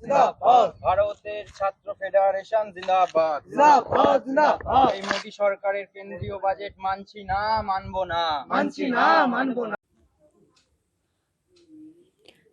জিন্দাবাদ। ভারতের ছাত্র ফেডারেশন জিন্দাবাদ। জিন্দাবাদ জিন্দাবাদ। এই মোদী সরকারের কেন্দ্রীয় বাজেট মানছি না মানবো না। মানছি না মানবো না।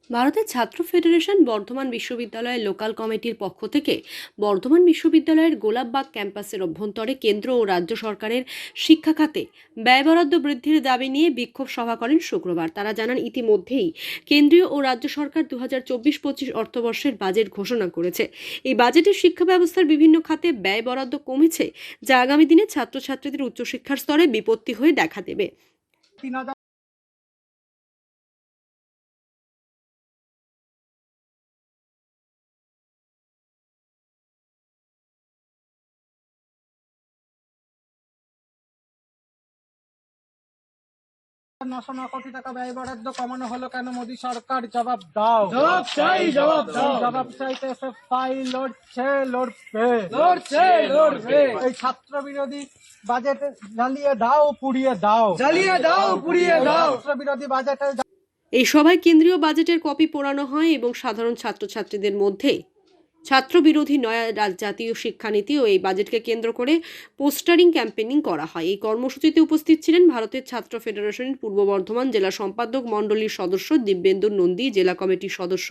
ভারতের ছাত্র ফেডারেশন বর্ধমান বিশ্ববিদ্যালয়ের লোকাল কমিটির পক্ষ থেকে বর্ধমান বিশ্ববিদ্যালয়ের গোলাপবাগ ক্যাম্পাসের অভ্যন্তরে কেন্দ্র ও রাজ্য সরকারের শিক্ষা খাতে ব্যয় বরাদ্দ বৃদ্ধির দাবি নিয়ে বিক্ষোভ সভা করেন শুক্রবার। তারা জানান, ইতিমধ্যেই কেন্দ্রীয় ও রাজ্য সরকার দু হাজার চব্বিশ পঁচিশ অর্থবর্ষের বাজেট ঘোষণা করেছে। এই বাজেটে শিক্ষা ব্যবস্থার বিভিন্ন খাতে ব্যয় বরাদ্দ কমেছে, যা আগামী দিনে ছাত্রছাত্রীদের উচ্চশিক্ষার স্তরে বিপত্তি হয়ে দেখা দেবে। নশো ন কোটি টাকা ব্যয় বরাদ্দ কমানো হলো কেন মোদী সরকার? জবাব দাও। জবাব চাই জবাব দাও জবাব চাইতে এসে ফাই লড়ছে লড়বে। লড়ছে লড়বে। এই ছাত্র বিরোধী বাজেট জ্বালিয়ে দাও পুড়িয়ে দাও। জ্বালিয়ে দাও পুড়িয়ে দাও। ছাত্র বিরোধী বাজেটে এই সভায় কেন্দ্রীয় বাজেটের কপি পোড়ানো হয় এবং সাধারণ ছাত্রছাত্রীদের মধ্যে ছাত্র বিরোধী নয়া জাতীয় শিক্ষানীতি ও এই বাজেটকে কেন্দ্র করে পোস্টারিং ক্যাম্পেনিং করা হয়। এই কর্মসূচিতে উপস্থিত ছিলেন ভারতের ছাত্র ফেডারেশনের পূর্ব বর্ধমান জেলা সম্পাদক মণ্ডলীর সদস্য দিব্যেন্দু নন্দী, জেলা কমিটির সদস্য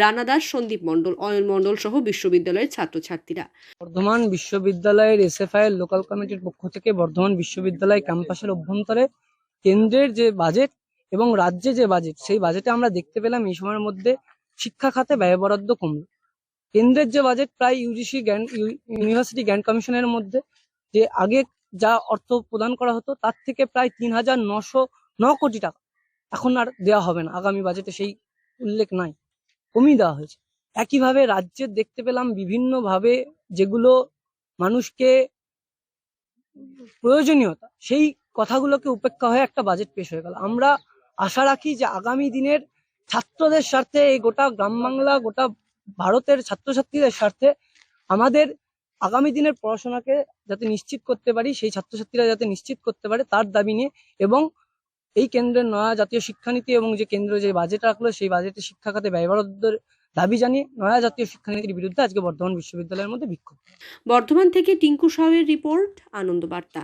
রানা দাস, সন্দীপ মণ্ডল, অয়ন মণ্ডল সহ বিশ্ববিদ্যালয়ের ছাত্রছাত্রীরা। বর্ধমান বিশ্ববিদ্যালয়ের এসএফআই লোকাল কমিটির পক্ষ থেকে বর্ধমান বিশ্ববিদ্যালয় ক্যাম্পাসের অভ্যন্তরে কেন্দ্রের যে বাজেট এবং রাজ্যে যে বাজেট সেই বাজেটে আমরা দেখতে পেলাম এই সময়ের মধ্যে শিক্ষা খাতে ব্যয় বরাদ্দ কমল। কেন্দ্রের যে বাজেট প্রায় ইউজিসি জ্ঞান ইউনিভার্সিটি জ্ঞান কমিশনের মধ্যে, যে আগে যা অর্থ প্রদান করা হতো, তার থেকে প্রায় তিন হাজার নশো ন কোটি টাকা। এখন আর দেওয়া হবে না। আগামী বাজেটে সেই উল্লেখ নাই। কমিয়ে দেওয়া হয়েছে। একইভাবে রাজ্যের দেখতে পেলাম বিভিন্নভাবে যেগুলো মানুষকে প্রয়োজনীয়তা, সেই কথাগুলোকে উপেক্ষা হয়ে একটা বাজেট পেশ হয়ে গেল। আমরা আশা রাখি যে আগামী দিনের ছাত্রদের স্বার্থে এই গোটা গ্রাম বাংলা, গোটা ভারতের ছাত্রছাত্রীদের স্বার্থে আমাদের আগামী দিনের পড়াশোনাকে যাতে নিশ্চিত করতে পারি, সেই ছাত্রছাত্রীরা যাতে নিশ্চিত করতে পারে তার দাবি নিয়ে এবং এই কেন্দ্রের নয়া জাতীয় শিক্ষানীতি এবং যে কেন্দ্র যে বাজেট রাখল, সেই বাজেটে শিক্ষা খাতে ব্যয় বরাদ্দের দাবি জানিয়ে নয়া জাতীয় শিক্ষানীতির বিরুদ্ধে আজকে বর্ধমান বিশ্ববিদ্যালয়ের মধ্যে বিক্ষোভ। বর্ধমান থেকে টিঙ্কু সাহের রিপোর্ট আনন্দ বার্তা